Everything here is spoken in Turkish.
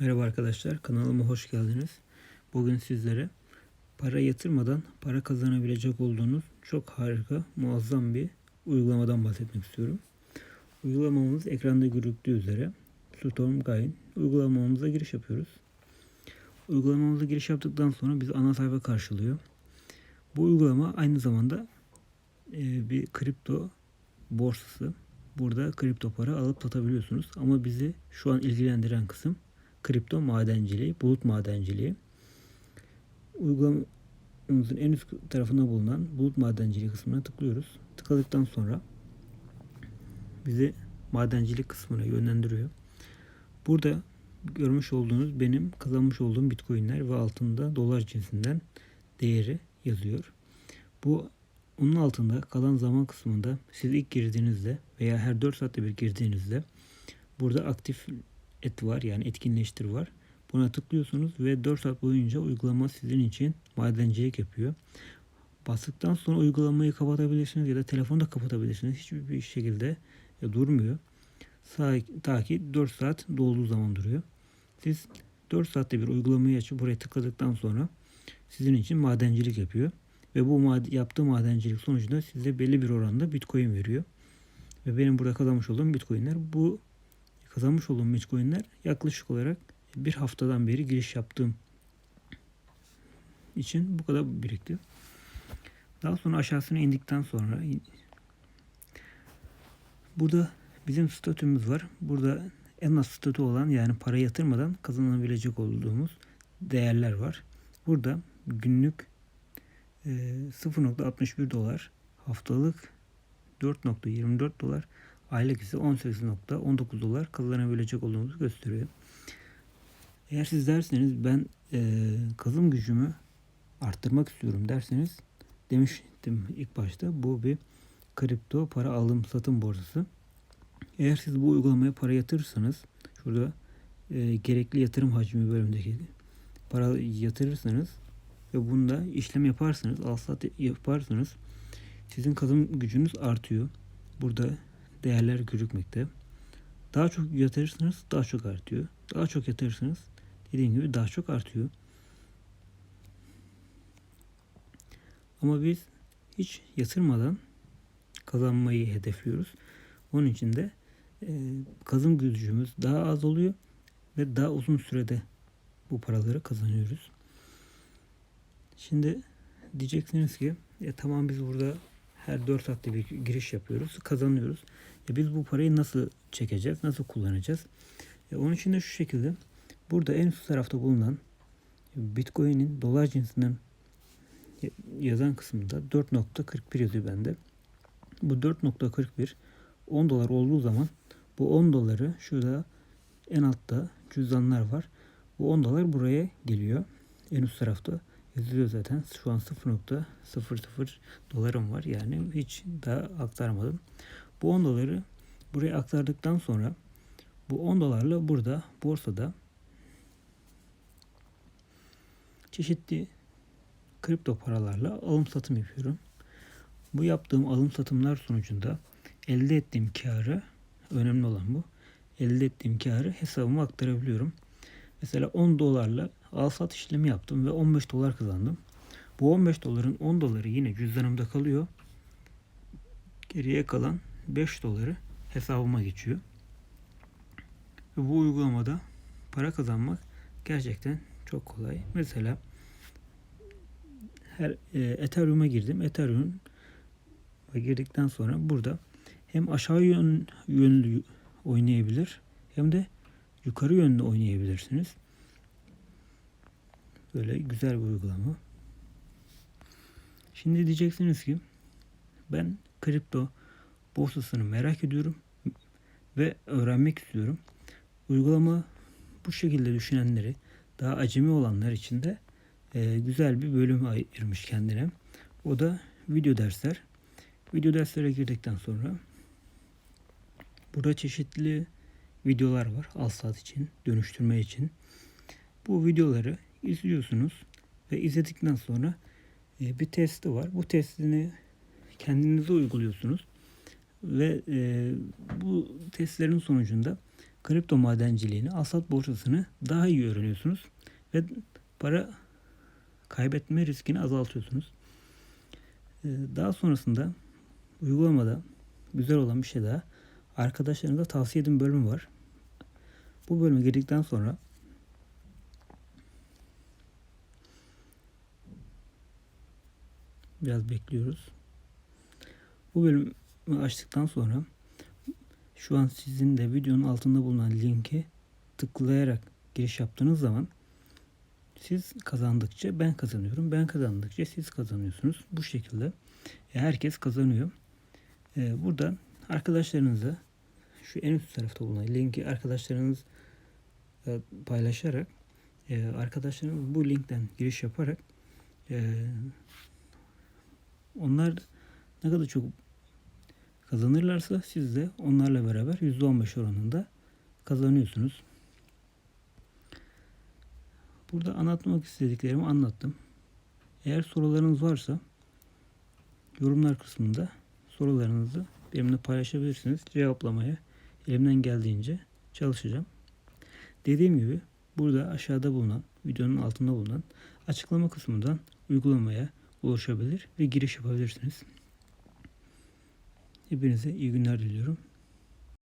Merhaba arkadaşlar, kanalıma hoş geldiniz. Bugün sizlere para yatırmadan para kazanabilecek olduğunuz çok harika, muazzam bir uygulamadan bahsetmek istiyorum. Uygulamamız ekranda görüldüğü üzere Storm Gain uygulamamıza giriş yapıyoruz. Uygulamamıza giriş yaptıktan sonra bizi ana sayfa karşılıyor. Bu uygulama aynı zamanda e, bir kripto borsası. Burada kripto para alıp satabiliyorsunuz. Ama bizi şu an ilgilendiren kısım kripto madenciliği, bulut madenciliği. Uygulamamızın en üst tarafında bulunan bulut madenciliği kısmına tıklıyoruz. Tıkladıktan sonra bizi madencilik kısmına yönlendiriyor. Burada görmüş olduğunuz benim kazanmış olduğum bitcoinler ve altında dolar cinsinden değeri yazıyor. Bu onun altında kalan zaman kısmında siz ilk girdiğinizde veya her 4 saatte bir girdiğinizde burada aktif et var yani etkinleştir var. Buna tıklıyorsunuz ve 4 saat boyunca uygulama sizin için madencilik yapıyor. Bastıktan sonra uygulamayı kapatabilirsiniz ya da telefonu da kapatabilirsiniz. Hiçbir bir şekilde e, durmuyor. Ta ki 4 saat dolduğu zaman duruyor. Siz 4 saatte bir uygulamayı açıp buraya tıkladıktan sonra sizin için madencilik yapıyor. Ve bu mad yaptığı madencilik sonucunda size belli bir oranda bitcoin veriyor. Ve benim burada kazanmış olduğum bitcoinler bu kazanmış olduğum bitcoinler yaklaşık olarak bir haftadan beri giriş yaptığım için bu kadar birikti. Daha sonra aşağısına indikten sonra burada bizim statümüz var. Burada en az statü olan yani para yatırmadan kazanabilecek olduğumuz değerler var. Burada günlük 0.61 dolar, haftalık 4.24 dolar, aylık ise 18.19 dolar kazanabilecek olduğumuzu gösteriyor. Eğer siz derseniz ben e, kazım gücümü arttırmak istiyorum derseniz demiştim ilk başta bu bir kripto para alım satım borsası. Eğer siz bu uygulamaya para yatırırsanız şurada e, gerekli yatırım hacmi bölümündeki para yatırırsanız ve bunda işlem yaparsanız, alsat yaparsanız sizin kazım gücünüz artıyor. Burada değerler gözükmekte. Daha çok yatırırsanız daha çok artıyor. Daha çok yatırırsanız dediğim gibi daha çok artıyor. Ama biz hiç yatırmadan kazanmayı hedefliyoruz. Onun için de e, kazım gücümüz daha az oluyor ve daha uzun sürede bu paraları kazanıyoruz. Şimdi diyeceksiniz ki e, tamam biz burada her 4 saatte bir giriş yapıyoruz, kazanıyoruz. E, biz bu parayı nasıl çekeceğiz, nasıl kullanacağız? E, onun için de şu şekilde burada en üst tarafta bulunan Bitcoin'in dolar cinsinden yazan kısmında 4.41 yazıyor bende. Bu 4.41 10 dolar olduğu zaman bu 10 doları şurada en altta cüzdanlar var. Bu 10 dolar buraya geliyor. En üst tarafta yazılıyor zaten. Şu an 0.00 dolarım var. Yani hiç daha aktarmadım. Bu 10 doları buraya aktardıktan sonra bu 10 dolarla burada borsada çeşitli kripto paralarla alım satım yapıyorum. Bu yaptığım alım satımlar sonucunda elde ettiğim karı önemli olan bu. Elde ettiğim karı hesabıma aktarabiliyorum. Mesela 10 dolarla al sat işlemi yaptım ve 15 dolar kazandım. Bu 15 doların 10 doları yine cüzdanımda kalıyor. Geriye kalan 5 doları hesabıma geçiyor. Ve bu uygulamada para kazanmak gerçekten çok kolay. Mesela her e, Ethereum'a girdim. Ethereum'a girdikten sonra burada hem aşağı yön, yönlü oynayabilir hem de yukarı yönlü oynayabilirsiniz. Böyle güzel bir uygulama. Şimdi diyeceksiniz ki ben kripto borsasını merak ediyorum ve öğrenmek istiyorum. Uygulama bu şekilde düşünenleri daha acemi olanlar için de e, güzel bir bölüm ayırmış kendine. O da video dersler. Video derslere girdikten sonra burada çeşitli videolar var. Al saat için, dönüştürme için. Bu videoları izliyorsunuz ve izledikten sonra e, bir testi var. Bu testini kendinize uyguluyorsunuz ve e, bu testlerin sonucunda kripto madenciliğini, alsat borsasını daha iyi öğreniyorsunuz ve para kaybetme riskini azaltıyorsunuz. Ee, Daha sonrasında uygulamada güzel olan bir şey daha arkadaşlarınıza tavsiye edin bölümü var. Bu bölüme girdikten sonra biraz bekliyoruz. Bu bölümü açtıktan sonra şu an sizin de videonun altında bulunan linki tıklayarak giriş yaptığınız zaman siz kazandıkça ben kazanıyorum. Ben kazandıkça siz kazanıyorsunuz. Bu şekilde e, herkes kazanıyor. E, Burada arkadaşlarınıza şu en üst tarafta bulunan linki arkadaşlarınız paylaşarak e, arkadaşlarınız bu linkten giriş yaparak onlar ne kadar çok kazanırlarsa siz de onlarla beraber %15 oranında kazanıyorsunuz. Burada anlatmak istediklerimi anlattım. Eğer sorularınız varsa yorumlar kısmında sorularınızı benimle paylaşabilirsiniz. Cevaplamaya elimden geldiğince çalışacağım. Dediğim gibi burada aşağıda bulunan, videonun altında bulunan açıklama kısmından uygulamaya ulaşabilir ve giriş yapabilirsiniz. Hepinize iyi günler diliyorum.